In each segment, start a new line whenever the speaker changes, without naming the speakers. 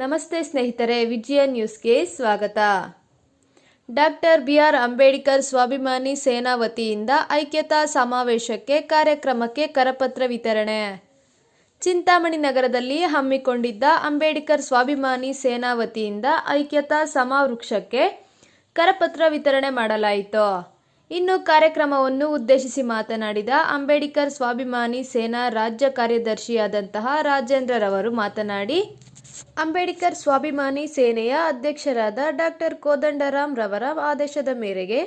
ನಮಸ್ತೆ ಸ್ನೇಹಿತರೆ, ವಿಜಯ ನ್ಯೂಸ್ಗೆ ಸ್ವಾಗತ. ಡಾಕ್ಟರ್ ಬಿ ಆರ್ ಅಂಬೇಡ್ಕರ್ ಸ್ವಾಭಿಮಾನಿ ಸೇನಾ ವತಿಯಿಂದ ಐಕ್ಯತಾ ಸಮಾವೇಶಕ್ಕೆ ಕಾರ್ಯಕ್ರಮಕ್ಕೆ ಕರಪತ್ರ ವಿತರಣೆ. ಚಿಂತಾಮಣಿ ನಗರದಲ್ಲಿ ಹಮ್ಮಿಕೊಂಡಿದ್ದ ಅಂಬೇಡ್ಕರ್ ಸ್ವಾಭಿಮಾನಿ ಸೇನಾ ವತಿಯಿಂದ ಐಕ್ಯತಾ ಸಮಾವೃಕ್ಷಕ್ಕೆ ಕರಪತ್ರ ವಿತರಣೆ ಮಾಡಲಾಯಿತು. ಇನ್ನು ಕಾರ್ಯಕ್ರಮವನ್ನು ಉದ್ದೇಶಿಸಿ ಮಾತನಾಡಿದ ಅಂಬೇಡ್ಕರ್ ಸ್ವಾಭಿಮಾನಿ ಸೇನಾ ರಾಜ್ಯ ಕಾರ್ಯದರ್ಶಿಯಾದಂತಹ ರಾಜೇಂದ್ರರವರು ಮಾತನಾಡಿ ಅಂಬೇಡ್ಕರ್ ಸ್ವಾಭಿಮಾನಿ ಸೇನೆಯ ಅಧ್ಯಕ್ಷರಾದ ಡಾಕ್ಟರ್ ಕೋದಂಡರಾಮ್ ರವರ ಆದೇಶದ ಮೇರೆಗೆ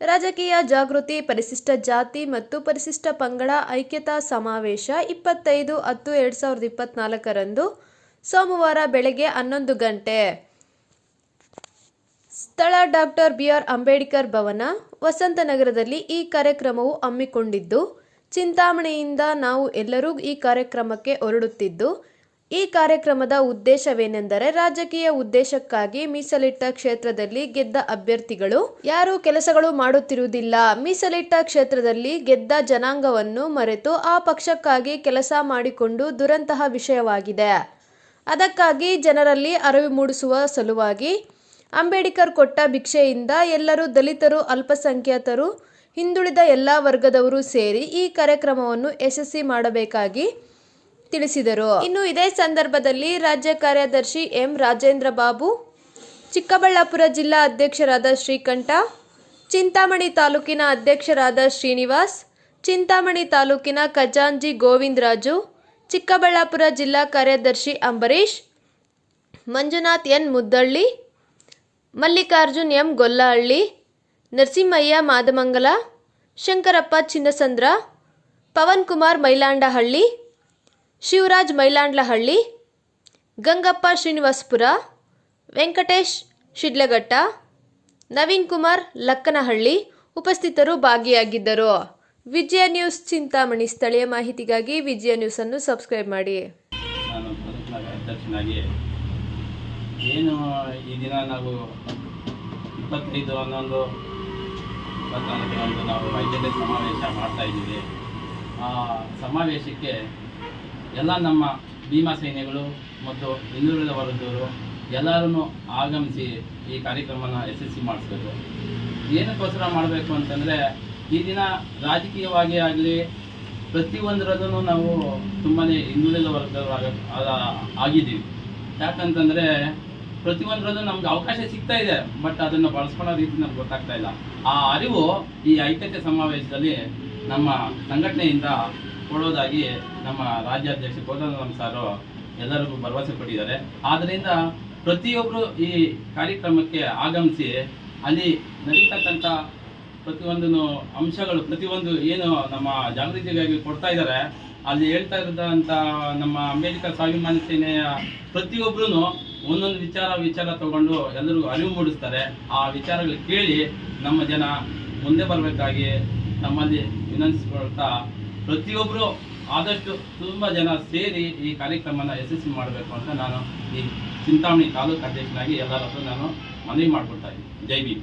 ರಾಜಕೀಯ ಜಾಗೃತಿ, ಪರಿಶಿಷ್ಟ ಜಾತಿ ಮತ್ತು ಪರಿಶಿಷ್ಟ ಪಂಗಡ ಐಕ್ಯತಾ ಸಮಾವೇಶ ಇಪ್ಪತ್ತೈದು ಹತ್ತು ಎರಡು ಸಾವಿರದ ಇಪ್ಪತ್ನಾಲ್ಕರಂದು ಸೋಮವಾರ ಬೆಳಗ್ಗೆ ಹನ್ನೊಂದು ಗಂಟೆ. ಸ್ಥಳ doctor B R Ambedkar Bhavan ವಸಂತನಗರದಲ್ಲಿ ಈ ಕಾರ್ಯಕ್ರಮವು ಹಮ್ಮಿಕೊಂಡಿದ್ದು, ಚಿಂತಾಮಣೆಯಿಂದ ನಾವು ಎಲ್ಲರೂ ಈ ಕಾರ್ಯಕ್ರಮಕ್ಕೆ ಹೊರಡುತ್ತಿದ್ದು ಈ ಕಾರ್ಯಕ್ರಮದ ಉದ್ದೇಶವೇನೆಂದರೆ ರಾಜಕೀಯ ಉದ್ದೇಶಕ್ಕಾಗಿ ಮೀಸಲಿಟ್ಟ ಕ್ಷೇತ್ರದಲ್ಲಿ ಗೆದ್ದ ಅಭ್ಯರ್ಥಿಗಳು. ಯಾರು ಕೆಲಸಗಳು ಮಾಡುತ್ತಿರುವುದಿಲ್ಲ. ಮೀಸಲಿಟ್ಟ ಕ್ಷೇತ್ರದಲ್ಲಿ ಗೆದ್ದ ಜನಾಂಗವನ್ನು ಮರೆತು ಆ ಪಕ್ಷಕ್ಕಾಗಿ ಕೆಲಸ ಮಾಡಿಕೊಂಡು ದುರಂತಹ ವಿಷಯವಾಗಿದೆ. ಅದಕ್ಕಾಗಿ ಜನರಲ್ಲಿ ಅರಿವು ಮೂಡಿಸುವ ಸಲುವಾಗಿ ಅಂಬೇಡ್ಕರ್ ಕೊಟ್ಟ ಭಿಕ್ಷೆಯಿಂದ ಎಲ್ಲರೂ ದಲಿತರು, ಅಲ್ಪಸಂಖ್ಯಾತರು, ಹಿಂದುಳಿದ ಎಲ್ಲ ವರ್ಗದವರು ಸೇರಿ ಈ ಕಾರ್ಯಕ್ರಮವನ್ನು ಯಶಸ್ವಿ ಮಾಡಬೇಕಾಗಿ ತಿಳಿಸಿದರು. ಇನ್ನು ಇದೇ ಸಂದರ್ಭದಲ್ಲಿ ರಾಜ್ಯ ಕಾರ್ಯದರ್ಶಿ ಎಂ ರಾಜೇಂದ್ರ ಬಾಬು, ಚಿಕ್ಕಬಳ್ಳಾಪುರ ಜಿಲ್ಲಾ ಅಧ್ಯಕ್ಷರಾದ ಶ್ರೀಕಂಠ, ಚಿಂತಾಮಣಿ ತಾಲೂಕಿನ ಅಧ್ಯಕ್ಷರಾದ ಶ್ರೀನಿವಾಸ್, ಚಿಂತಾಮಣಿ ತಾಲೂಕಿನ ಖಜಾಂಜಿ ಗೋವಿಂದರಾಜು, ಚಿಕ್ಕಬಳ್ಳಾಪುರ ಜಿಲ್ಲಾ ಕಾರ್ಯದರ್ಶಿ ಅಂಬರೀಶ್ ಮಂಜುನಾಥ್ ಎನ್ ಮುದ್ದಳ್ಳಿ, ಮಲ್ಲಿಕಾರ್ಜುನ್ ಎಂ ಗೊಲ್ಲಹಳ್ಳಿ, ನರಸಿಂಹಯ್ಯ ಮಾದಮಂಗಲ, ಶಂಕರಪ್ಪ ಚಿನ್ನಸಂದ್ರ ಪವನ್ ಕುಮಾರ್ ಮೈಲಾಂಡಹಳ್ಳಿ ಶಿವರಾಜ್ ಮೈಲಾಂಡ್ಲಹಳ್ಳಿ, ಗಂಗಪ್ಪ ಶ್ರೀನಿವಾಸ್ಪುರ, ವೆಂಕಟೇಶ್ ಶಿಡ್ಲಘಟ್ಟ ನವೀನ್ ಕುಮಾರ್ ಲಕ್ಕನಹಳ್ಳಿ ಉಪಸ್ಥಿತರು ಭಾಗಿಯಾಗಿದ್ದರು. ವಿಜಯ ನ್ಯೂಸ್ ಚಿಂತಾಮಣಿ ಸ್ಥಳೀಯ ಮಾಹಿತಿಗಾಗಿ ವಿಜಯ ನ್ಯೂಸನ್ನು ಸಬ್ಸ್ಕ್ರೈಬ್ ಮಾಡಿ.
ಏನು ಈ ದಿನ ನಾವು ಇಪ್ಪತ್ತೈದು ಹನ್ನೊಂದು ನಾವು ಸಮಾವೇಶ ಮಾಡ್ತಾ ಆ ಸಮಾವೇಶಕ್ಕೆ ಎಲ್ಲ ನಮ್ಮ ಭೀಮಾ ಸೈನ್ಯಗಳು ಮತ್ತು ಹಿಂದುಳಿದ ವರ್ಗದವರು ಎಲ್ಲರೂ ಆಗಮಿಸಿ ಈ ಕಾರ್ಯಕ್ರಮನ ಯಶಸ್ವಿ ಮಾಡಿಸ್ಬೇಕು ಏನಕ್ಕೋಸ್ಕರ ಮಾಡಬೇಕು ಅಂತಂದರೆ, ಈ ದಿನ ರಾಜಕೀಯವಾಗಿ ಆಗಲಿ ಪ್ರತಿಯೊಂದರಲ್ಲೂ ನಾವು ತುಂಬಾ ಹಿಂದುಳಿದ ವರ್ಗದವರಾಗ ಆಗ ಆಗಿದ್ದೀವಿ. ಯಾಕಂತಂದರೆ ಪ್ರತಿಯೊಂದರಲ್ಲೂ ನಮ್ಗೆ ಅವಕಾಶ ಸಿಗ್ತಾ ಇದೆ, ಬಟ್ ಅದನ್ನು ಬಳಸ್ಕೊಳ್ಳೋ ರೀತಿ ನಮ್ಗೆ ಗೊತ್ತಾಗ್ತಾ ಇಲ್ಲ. ಆ ಅರಿವು ಈ ಐಕ್ಯತೆ ಸಮಾವೇಶದಲ್ಲಿ ನಮ್ಮ ಸಂಘಟನೆಯಿಂದ ಕೊಡೋದಾಗಿ ನಮ್ಮ ರಾಜ್ಯಾಧ್ಯಕ್ಷ ಕೋದಂಡರಾಮ್ ಸಾರು ಎಲ್ಲರಿಗೂ ಭರವಸೆ ಕೊಟ್ಟಿದ್ದಾರೆ. ಆದ್ದರಿಂದ ಪ್ರತಿಯೊಬ್ಬರು ಈ ಕಾರ್ಯಕ್ರಮಕ್ಕೆ ಆಗಮಿಸಿ ಅಲ್ಲಿ ನಡೀತಕ್ಕಂಥ ಪ್ರತಿಯೊಂದು ಅಂಶಗಳು, ಪ್ರತಿಯೊಂದು ಏನು ನಮ್ಮ ಜಾಗೃತಿಗಾಗಿ ಕೊಡ್ತಾ ಇದ್ದಾರೆ, ಅಲ್ಲಿ ಹೇಳ್ತಾ ಇರೋದಂಥ ನಮ್ಮ ಅಂಬೇಡ್ಕರ್ ಸ್ವಾಭಿಮಾನಿ ಸೇನೆಯ ಪ್ರತಿಯೊಬ್ಬರೂ ಒಂದೊಂದು ವಿಚಾರ ವಿಚಾರ ತಗೊಂಡು ಎಲ್ಲರಿಗೂ ಅರಿವು ಮೂಡಿಸ್ತಾರೆ. ಆ ವಿಚಾರಗಳು ಕೇಳಿ ನಮ್ಮ ಜನ ಮುಂದೆ ಬರಬೇಕಾಗಿ ನಮ್ಮಲ್ಲಿ ವಿನಂತಿಸ್ಕೊಳ್ತಾ ಪ್ರತಿಯೊಬ್ಬರು ಆದಷ್ಟು ತುಂಬ ಜನ ಸೇರಿ ಈ ಕಾರ್ಯಕ್ರಮನ ಯಶಸ್ವಿ ಮಾಡಬೇಕು ಅಂತ ನಾನು ಈ ಚಿಂತಾಮಣಿ ತಾಲೂಕು ಅಧ್ಯಕ್ಷನಾಗಿ ಎಲ್ಲರ ಹತ್ರ ನಾನು ಮನವಿ ಮಾಡಿಕೊಡ್ತಾ ಇದ್ದೀನಿ. ಜೈ ಭೀಮ್.